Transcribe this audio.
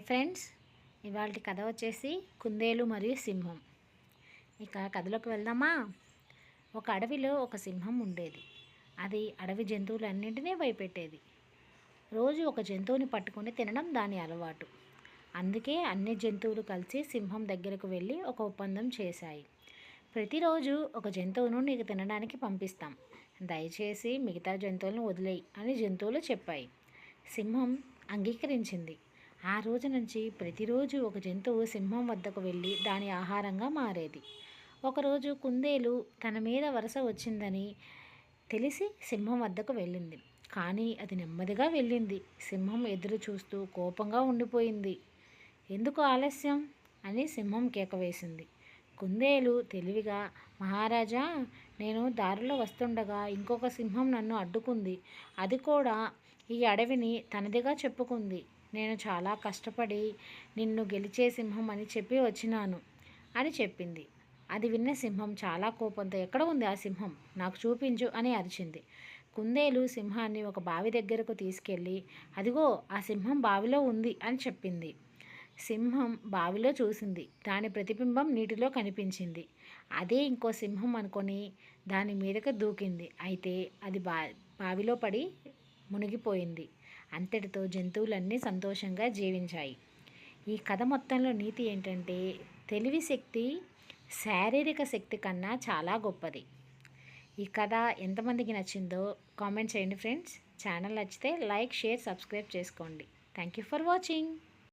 Hi friends. ఇవాళ కథ వచ్చేసి కుందేలు మరియు సింహం. ఇక కథలోకి వెళ్దామా? ఒక అడవిలో ఒక సింహం ఉండేది. అది అడవి జంతువులన్నింటినీ భయపెట్టేది. రోజు ఒక జంతువుని పట్టుకొని తినడం దాని అలవాటు. అందుకే అన్ని జంతువులు కలిసి సింహం దగ్గరకు వెళ్ళి ఒక ఒప్పందం చేశాయి. ప్రతిరోజు ఒక జంతువును నీకు తినడానికి పంపిస్తాం. దయచేసి మిగతా జంతువులను వదిలేయి అని జంతువులు చెప్పాయి. సింహం అంగీకరించింది. ఆ రోజు నుంచి ప్రతిరోజు ఒక జంతువు సింహం వద్దకు వెళ్ళి దాని ఆహారంగా మారేది. ఒకరోజు కుందేలు తన మీద వరుస వచ్చిందని తెలిసి సింహం వద్దకు వెళ్ళింది. కానీ అది నెమ్మదిగా వెళ్ళింది. సింహం ఎదురు చూస్తూ కోపంగా ఉండిపోయింది. ఎందుకు ఆలస్యం? అని సింహం కేక వేసింది. కుందేలు తెలివిగా మహారాజా నేను దారిలో వస్తుండగా ఇంకొక సింహం నన్ను అడ్డుకుంది. అది కూడా ఈ అడవిని తనదిగా చెప్పుకుంది. నేను చాలా కష్టపడి నిన్ను గెలిచే సింహం అని చెప్పి వచ్చినాను అని చెప్పింది. అది విన్న సింహం చాలా కోపంతో ఎక్కడ ఉంది ఆ సింహం? నాకు చూపించు అని అరిచింది. కుందేలు సింహాన్ని ఒక బావి దగ్గరకు తీసుకెళ్ళి అదిగో ఆ సింహం బావిలో ఉంది అని చెప్పింది. సింహం బావిలో చూసింది. దాని ప్రతిబింబం నీటిలో కనిపించింది. అదే ఇంకో సింహం అనుకొని దాని మీదకు దూకింది. అయితే అది బా బావిలో పడి మునిగిపోయింది. అంతటితో జంతువులన్నీ సంతోషంగా జీవించాయి. ఈ కథ మొత్తంలో నీతి ఏంటంటే తెలివి శక్తి శారీరక శక్తి కన్నా చాలా గొప్పది. ఈ కథ ఎంతమందికి నచ్చిందో కామెంట్ చేయండి ఫ్రెండ్స్. ఛానల్ నచ్చితే లైక్ షేర్ సబ్స్క్రైబ్ చేసుకోండి. Thank you for watching.